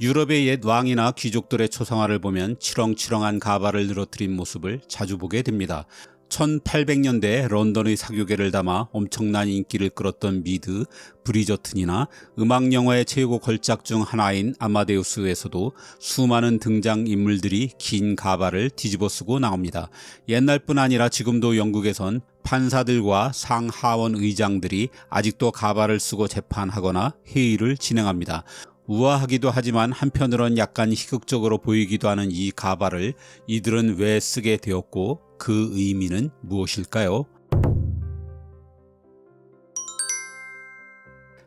유럽의 옛 왕이나 귀족들의 초상화를 보면 치렁치렁한 가발을 늘어뜨린 모습을 자주 보게 됩니다. 1800년대 런던의 사교계를 담아 엄청난 인기를 끌었던 미드, 브리저튼이나 음악 영화의 최고 걸작 중 하나인 아마데우스에서도 수많은 등장 인물들이 긴 가발을 뒤집어 쓰고 나옵니다. 옛날뿐 아니라 지금도 영국에선 판사들과 상하원 의장들이 아직도 가발을 쓰고 재판하거나 회의를 진행합니다. 우아하기도 하지만 한편으론 약간 희극적으로 보이기도 하는 이 가발을 이들은 왜 쓰게 되었고 그 의미는 무엇일까요?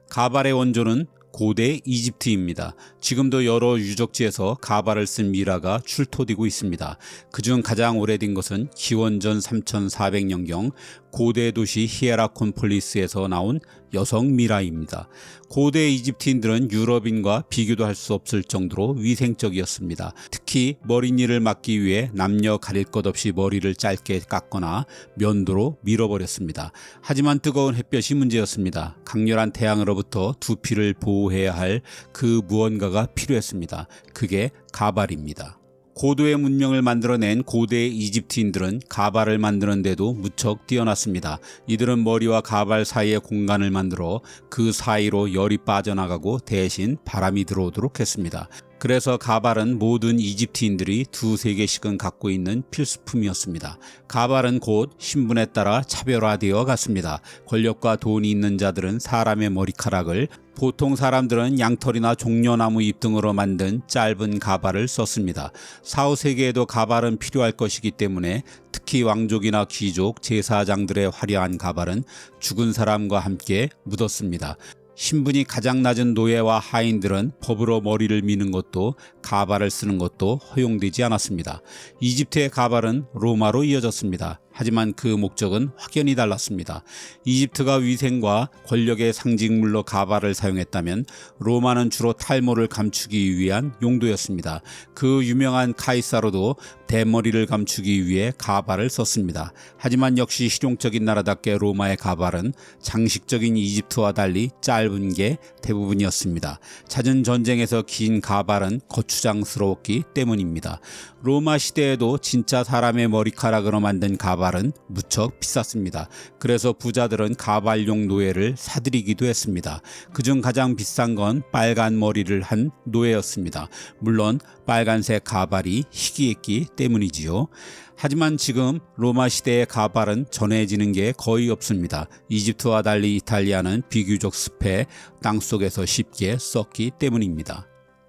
가발의 원조는 고대 이집트입니다. 지금도 여러 유적지에서 가발을 쓴 미라가 출토되고 있습니다. 그중 가장 오래된 것은 기원전 3400년경 고대 도시 히에라콘폴리스에서 나온 여성 미라입니다. 고대 이집트인들은 유럽인과 비교도 할 수 없을 정도로 위생적이었습니다. 특히 머리일을 막기 위해 남녀 가릴 것 없이 머리를 짧게 깎거나 면도로 밀어버렸습니다. 하지만 뜨거운 햇볕이 문제였습니다. 강렬한 태양으로부터 두피를 보호 해야 할 그 무언가가 필요했습니다. 그게 가발입니다. 고도의 문명을 만들어낸 고대 이집트인들은 가발을 만드는데도 무척 뛰어났습니다. 이들은 머리와 가발 사이에 공간을 만들어 그 사이로 열이 빠져나가고 대신 바람이 들어오도록 했습니다. 그래서 가발은 모든 이집트인들이 두세 개씩은 갖고 있는 필수품이었습니다. 가발은 곧 신분에 따라 차별화되어 갔습니다. 권력과 돈이 있는 자들은 사람의 머리카락을 보통 사람들은 양털이나 종려나무 잎 등으로 만든 짧은 가발을 썼습니다. 4, 5세기에도 가발은 필요할 것이기 때문에 특히 왕족이나 귀족, 제사장들의 화려한 가발은 죽은 사람과 함께 묻었습니다. 신분이 가장 낮은 노예와 하인들은 법으로 머리를 미는 것도 가발을 쓰는 것도 허용되지 않았습니다. 이집트의 가발은 로마로 이어졌습니다. 하지만 그 목적은 확연히 달랐습니다. 이집트가 위생과 권력의 상징물로 가발을 사용했다면 로마는 주로 탈모를 감추기 위한 용도였습니다. 그 유명한 카이사로도 대머리를 감추기 위해 가발을 썼습니다. 하지만 역시 실용적인 나라답게 로마의 가발은 장식적인 이집트와 달리 짧은 게 대부분이었습니다. 잦은 전쟁에서 긴 가발은 거추장스러웠기 때문입니다. 로마 시대에도 진짜 사람의 머리카락으로 만든 가발 은 무척 비쌌습니다. 그래서 부자들은 가발용 노예를 사들이기도 했습니다. 그중 가장 비싼 건 빨간 머리를 한 노예였습니다. 물론 빨간색 가발이 희귀했기 때문이지요. 하지만 지금 로마 시대의 가발은 전해지는 게 거의 없습니다. 이집트와 달리 이탈리아는 비교적 습해 땅속에서 쉽게 썩기 때문입니다.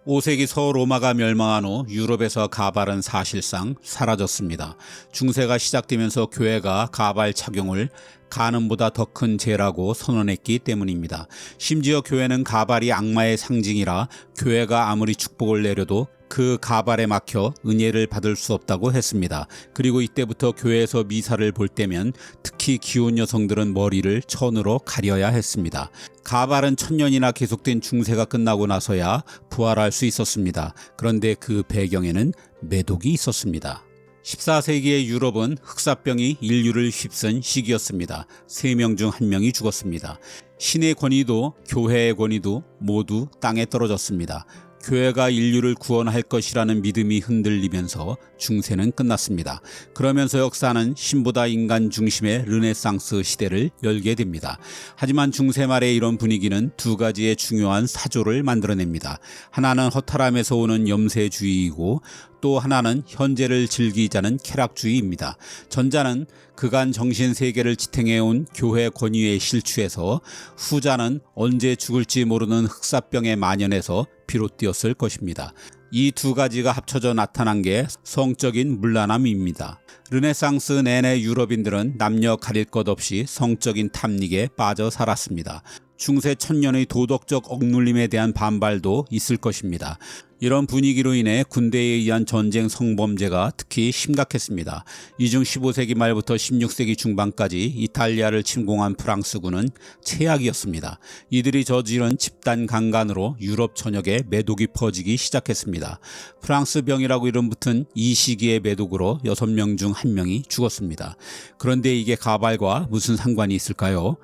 5세기 서로마가 멸망한 후 유럽에서 가발은 사실상 사라졌습니다. 중세가 시작되면서 교회가 가발 착용을 간음보다 더 큰 죄라고 선언했기 때문입니다. 심지어 교회는 가발이 악마의 상징이라 교회가 아무리 축복을 내려도 그 가발에 막혀 은혜를 받을 수 없다고 했습니다. 그리고 이때부터 교회에서 미사를 볼 때면 특히 기혼 여성들은 머리를 천으로 가려야 했습니다. 가발은 천년이나 계속된 중세가 끝나고 나서야 부활할 수 있었습니다. 그런데 그 배경에는 매독이 있었습니다. 14세기의 유럽은 흑사병이 인류를 휩쓴 시기였습니다. 3명 중 1명이 죽었습니다. 신의 권위도 교회의 권위도 모두 땅에 떨어졌습니다. 교회가 인류를 구원할 것이라는 믿음이 흔들리면서 중세는 끝났습니다. 그러면서 역사는 신보다 인간 중심의 르네상스 시대를 열게 됩니다. 하지만 중세 말의 이런 분위기는 두 가지의 중요한 사조를 만들어냅니다. 하나는 허탈함에서 오는 염세주의이고 또 하나는 현재를 즐기자는 쾌락주의입니다. 전자는 그간 정신 세계를 지탱해온 교회 권위에 실추해서 후자는 언제 죽을지 모르는 흑사병에 만연해서 비롯되었을 것입니다. 이 두 가지가 합쳐져 나타난 게 성적인 물란함입니다. 르네상스 내내 유럽인들은 남녀 가릴 것 없이 성적인 탐닉에 빠져 살았습니다. 중세 천년의 도덕적 억눌림에 대한 반발도 있을 것입니다. 이런 분위기로 인해 군대에 의한 전쟁 성범죄가 특히 심각했습니다. 이중 15세기 말부터 16세기 중반까지 이탈리아를 침공한 프랑스군은 최악이었습니다. 이들이 저지른 집단 강간으로 유럽 전역에 매독이 퍼지기 시작했습니다. 프랑스 병이라고 이름 붙은 이 시기의 매독으로 6명 중 1명이 죽었습니다. 그런데 이게 가발과 무슨 상관이 있을까요?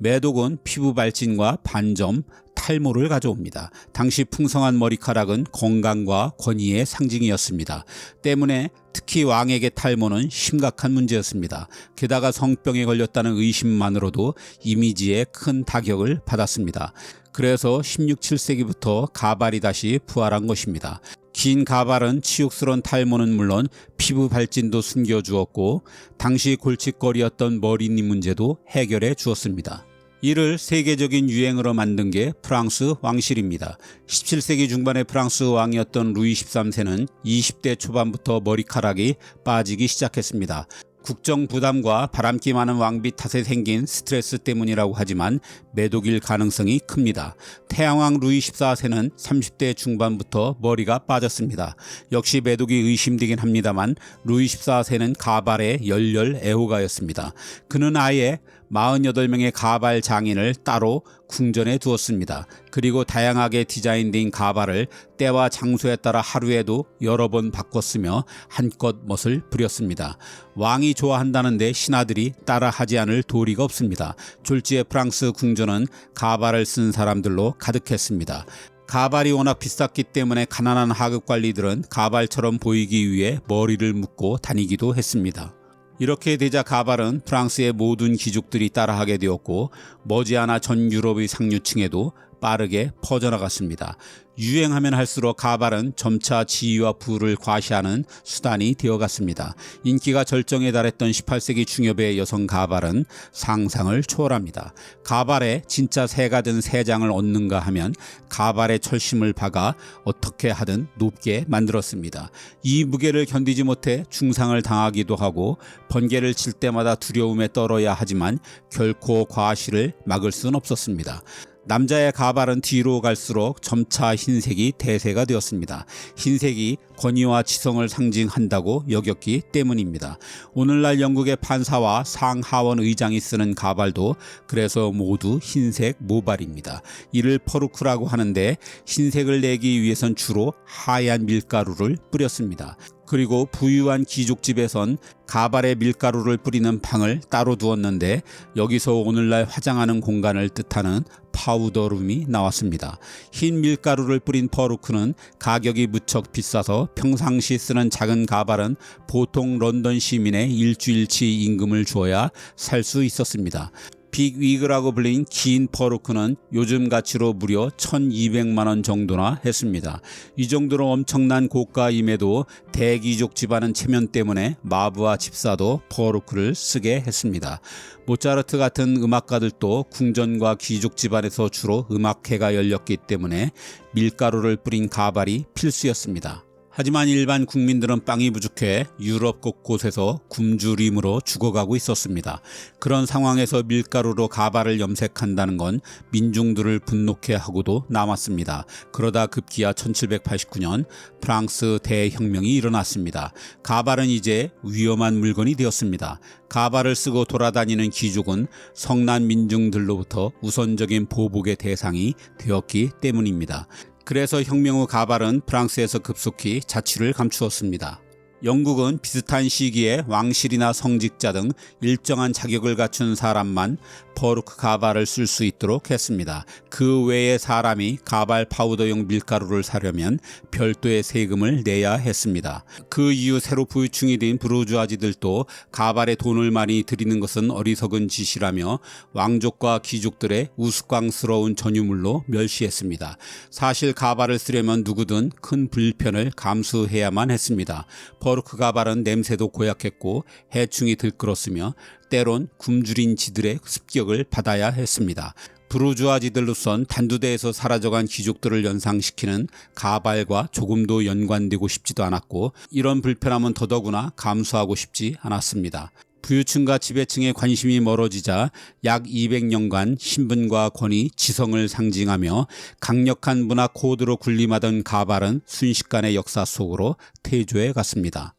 매독은 피부 발진과 반점, 탈모를 가져옵니다. 당시 풍성한 머리카락은 건강과 권위의 상징이었습니다. 때문에 특히 왕에게 탈모는 심각한 문제였습니다. 게다가 성병에 걸렸다는 의심만으로도 이미지에 큰 타격을 받았습니다. 그래서 16, 7세기부터 가발이 다시 부활한 것입니다. 긴 가발은 치욕스러운 탈모는 물론 피부 발진도 숨겨주었고 당시 골칫거리였던 머리니 문제도 해결해 주었습니다. 이를 세계적인 유행으로 만든 게 프랑스 왕실입니다. 17세기 중반의 프랑스 왕이었던 루이 13세는 20대 초반부터 머리카락이 빠지기 시작했습니다. 국정 부담과 바람기 많은 왕비 탓에 생긴 스트레스 때문이라고 하지만 매독일 가능성이 큽니다. 태양왕 루이 14세는 30대 중반부터 머리가 빠졌습니다. 역시 매독이 의심되긴 합니다만 루이 14세는 가발의 열렬 애호가였습니다. 그는 아예 48명의 가발 장인을 따로 궁전에 두었습니다. 그리고 다양하게 디자인된 가발을 때와 장소에 따라 하루에도 여러 번 바꿨으며 한껏 멋을 부렸습니다. 왕이 좋아한다는데 신하들이 따라하지 않을 도리가 없습니다. 졸지의 프랑스 궁전은 가발을 쓴 사람들로 가득했습니다. 가발이 워낙 비쌌기 때문에 가난한 하급 관리들은 가발처럼 보이기 위해 머리를 묶고 다니기도 했습니다. 이렇게 되자 가발은 프랑스의 모든 귀족들이 따라하게 되었고 머지않아 전 유럽의 상류층에도 빠르게 퍼져나갔습니다. 유행하면 할수록 가발은 점차 지위와 부를 과시하는 수단이 되어갔습니다. 인기가 절정에 달했던 18세기 중엽의 여성 가발은 상상을 초월합니다. 가발에 진짜 새가 든 새 장을 얻는가 하면 가발의 철심을 박아 어떻게 하든 높게 만들었습니다. 이 무게를 견디지 못해 중상을 당하기도 하고 번개를 칠 때마다 두려움에 떨어야 하지만 결코 과시를 막을 수는 없었습니다. 남자의 가발은 뒤로 갈수록 점차 흰색이 대세가 되었습니다. 흰색이 권위와 지성을 상징한다고 여겼기 때문입니다. 오늘날 영국의 판사와 상하원 의장이 쓰는 가발도 그래서 모두 흰색 모발입니다. 이를 퍼루크라고 하는데 흰색을 내기 위해선 주로 하얀 밀가루를 뿌렸습니다. 그리고 부유한 귀족집에선 가발에 밀가루를 뿌리는 방을 따로 두었는데 여기서 오늘날 화장하는 공간을 뜻하는 파우더룸이 나왔습니다. 흰 밀가루를 뿌린 퍼루크는 가격이 무척 비싸서 평상시 쓰는 작은 가발은 보통 런던 시민의 일주일치 임금을 주어야 살 수 있었습니다. 빅위그라고 불린 긴 퍼루크는 요즘 가치로 무려 1200만 원 정도나 했습니다. 이 정도로 엄청난 고가임에도 대귀족 집안은 체면 때문에 마부와 집사도 퍼루크를 쓰게 했습니다. 모차르트 같은 음악가들도 궁전과 귀족 집안에서 주로 음악회가 열렸기 때문에 밀가루를 뿌린 가발이 필수였습니다. 하지만 일반 국민들은 빵이 부족해 유럽 곳곳에서 굶주림으로 죽어가고 있었습니다. 그런 상황에서 밀가루로 가발을 염색한다는 건 민중들을 분노케 하고도 남았습니다. 그러다 급기야 1789년 프랑스 대혁명이 일어났습니다. 가발은 이제 위험한 물건이 되었습니다. 가발을 쓰고 돌아다니는 귀족은 성난 민중들로부터 우선적인 보복의 대상이 되었기 때문입니다. 그래서 혁명 후 가발은 프랑스에서 급속히 자취를 감추었습니다. 영국은 비슷한 시기에 왕실이나 성직자 등 일정한 자격을 갖춘 사람만 퍼루크 가발을 쓸 수 있도록 했습니다. 그 외의 사람이 가발 파우더용 밀가루를 사려면 별도의 세금을 내야 했습니다. 그 이후 새로 부유층이 된 부르주아지들도 가발에 돈을 많이 들이는 것은 어리석은 짓이라며 왕족과 귀족들의 우스꽝스러운 전유물로 멸시했습니다. 사실 가발을 쓰려면 누구든 큰 불편을 감수해야만 했습니다. 퍼루크 가발은 냄새도 고약했고 해충이 들끓었으며 때론 굶주린 지들의 습격을 받아야 했습니다. 부르주아지들로선 단두대에서 사라져간 귀족들을 연상시키는 가발과 조금도 연관되고 싶지도 않았고 이런 불편함은 더더구나 감수하고 싶지 않았습니다. 부유층과 지배층의 관심이 멀어지자 약 200년간 신분과 권위, 지성을 상징하며 강력한 문화 코드로 군림하던 가발은 순식간에 역사 속으로 퇴조해 갔습니다.